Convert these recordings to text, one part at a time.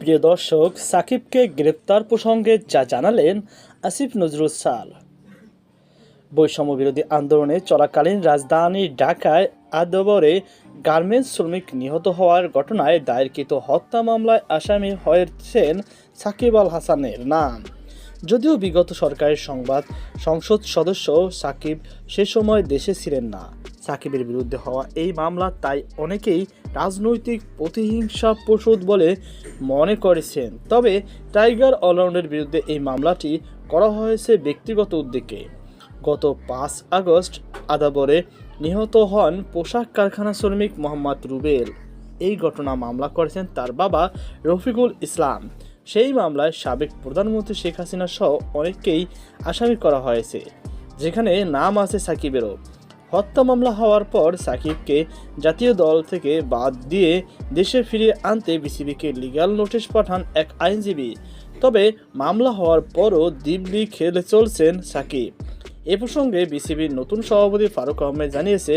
প্রিয় দর্শক, সাকিবকে গ্রেপ্তার প্রসঙ্গে যা জানালেন আসিফ নজরুল সাল। বৈষম্য বিরোধী আন্দোলনে চলাকালীন রাজধানী ঢাকায় আদবরে গার্মেন্টস শ্রমিক নিহত হওয়ার ঘটনায় দায়েরকৃত হত্যা মামলায় আসামি হয়েছেন সাকিব আল হাসানের নাম। যদিও বিগত সরকারের সংবাদ সংসদ সদস্য সাকিব সে সময় দেশে ছিলেন না। সাকিবের বিরুদ্ধে হওয়া এই মামলা, তাই অনেকেই রাজনৈতিক প্রতিহিংসা প্রসূত বলে মনে করেছেন। তবে টাইগার অলরাউন্ডের বিরুদ্ধে এই মামলাটি করা হয়েছে ব্যক্তিগত উদ্যোগে। গত পাঁচ আগস্ট আদাবরে নিহত হন পোশাক কারখানা শ্রমিক মোহাম্মদ রুবেল। এই ঘটনা মামলা করেছেন তার বাবা রফিকুল ইসলাম। সেই মামলায় সাবেক প্রধানমন্ত্রী শেখ হাসিনা সহ অনেককেই আসামি করা হয়েছে, যেখানে নাম আছে সাকিবেরও। হত্যা মামলা হওয়ার পর সাকিবকে জাতীয় দল থেকে বাদ দিয়ে দেশে ফিরিয়ে আনতে বিসিবিকে লিগ্যাল নোটিশ পাঠান এক আইনজীবী। তবে মামলা হওয়ার পরও দিব্যি খেলে চলছেন সাকিব। এ প্রসঙ্গে বিসিবির নতুন সভাপতি ফারুক আহমেদ জানিয়েছে,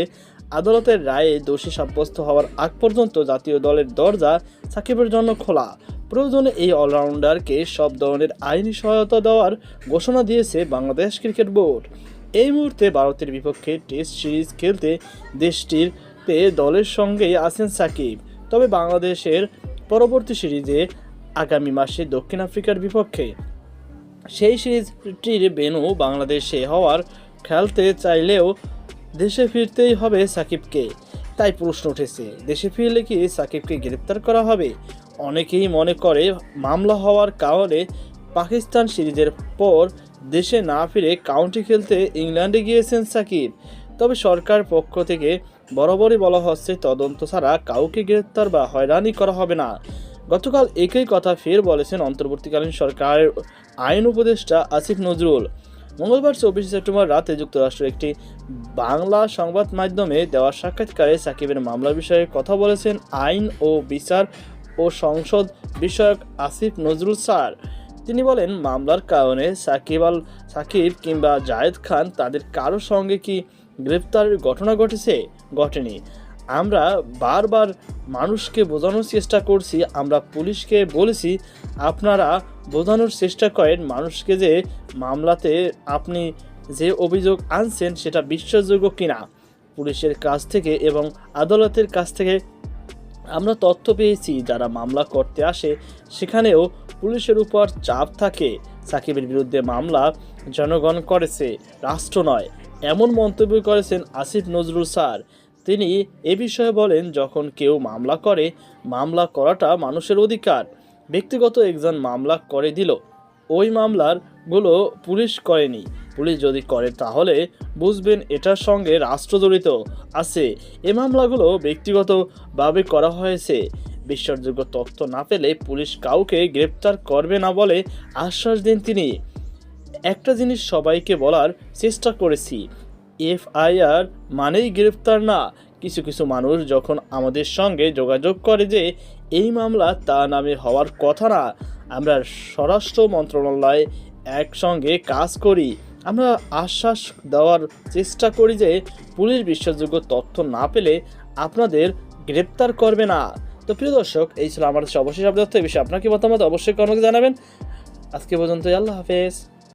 আদালতের রায়ে দোষী সাব্যস্ত হওয়ার আগ পর্যন্ত জাতীয় দলের দরজা সাকিবের জন্য খোলা। প্রয়োজনে এই অলরাউন্ডারকে সব ধরনের আইনি সহায়তা দেওয়ার ঘোষণা দিয়েছে বাংলাদেশ ক্রিকেট বোর্ড। এই মুহূর্তে ভারতের বিপক্ষে টেস্ট সিরিজ খেলতে দেশটির দলের সঙ্গেই আছেন সাকিব। তবে বাংলাদেশের পরবর্তী সিরিজে আগামী মাসে দক্ষিণ আফ্রিকার বিপক্ষে। সেই সিরিজটির বেনু বাংলাদেশে হওয়ার খেলতে চাইলেও দেশে ফিরতেই হবে সাকিবকে। তাই প্রশ্ন উঠেছে, দেশে ফিরলে কি সাকিবকে গ্রেপ্তার করা হবে? অনেকেই মনে করে মামলা হওয়ার কারণে পাকিস্তান সিরিজের পর দেশে না ফিরে কাউন্টি খেলতে ইংল্যান্ডে গিয়েছেন সাকিব। তবে সরকার পক্ষ থেকে বরাবরই বলা হচ্ছে, তদন্ত ছাড়া কাউকে গ্রেপ্তার বা হয়রানি করা হবে না। গতকাল একই কথা ফের বলেছেন অন্তর্বর্তীকালীন সরকারের আইন উপদেষ্টা আসিফ নজরুল। মঙ্গলবার চব্বিশে সেপ্টেম্বর রাতে যুক্তরাষ্ট্রের একটি বাংলা সংবাদ মাধ্যমে দেওয়া সাক্ষাৎকারে সাকিবের মামলা বিষয়ে কথা বলেছেন আইন ও বিচার ও সংসদ বিষয়ক আসিফ নজরুল স্যার। তিনি বলেন, মামলার কারণে সাকিব আল, সাকিব কিংবা জায়েদ খান তাদের কারোর সঙ্গে কি গ্রেপ্তারের ঘটনা ঘটেছে? ঘটেনি। আমরা বারবার মানুষকে বোঝানোর চেষ্টা করছি, আমরা পুলিশকে বলেছি, আপনারা বোঝানোর চেষ্টা করেন মানুষকে যে মামলাতে আপনি যে অভিযোগ আনছেন সেটা বিশ্বাসযোগ্য কিনা। পুলিশের কাছ থেকে এবং আদালতের কাছ থেকে আমরা তথ্য পেয়েছি, যারা মামলা করতে আসে, সেখানেও পুলিশের উপর চাপ থাকে। সাকিবের বিরুদ্ধে মামলা জনগণ করেছে, রাষ্ট্র নয়, এমন মন্তব্য করেছেন আসিফ নজরুল স্যার। তিনি এ বিষয়ে বলেন, যখন কেউ মামলা করে, মামলা করাটা মানুষের অধিকার। ব্যক্তিগত একজন মামলা করে দিল, ওই মামলারগুলো পুলিশ করেনি। পুলিশ যদি করে তাহলে বুঝবেন এটার সঙ্গে রাষ্ট্র জড়িত আছে। এ মামলাগুলো ব্যক্তিগতভাবে করা হয়েছে। বিশ্বাসযোগ্য তথ্য না পেলে পুলিশ কাউকে গ্রেপ্তার করবে না বলে আশ্বাস দেন তিনি। একটা জিনিস সবাইকে বলার চেষ্টা করেছি, এফআইআর মানেই গ্রেপ্তার না। কিছু কিছু মানুষ যখন আমাদের সঙ্গে যোগাযোগ করে যে এই মামলা তা নামে হওয়ার কথা না, আমরা স্বরাষ্ট্র মন্ত্রণালয় একসঙ্গে কাজ করি। আমরা আশ্বাস দেওয়ার চেষ্টা করি যে পুলিশ বিশ্বাসযোগ্য তথ্য না পেলে আপনাদের গ্রেপ্তার করবে না। তো প্রিয় দর্শক, এই ছিল আমার সর্বশেষ আপডেট। এই বিষয়ে আপনার কি মতামত? অবশ্যই কমেন্টে জানাবেন। আজকে পর্যন্ত আল্লাহ হাফেজ।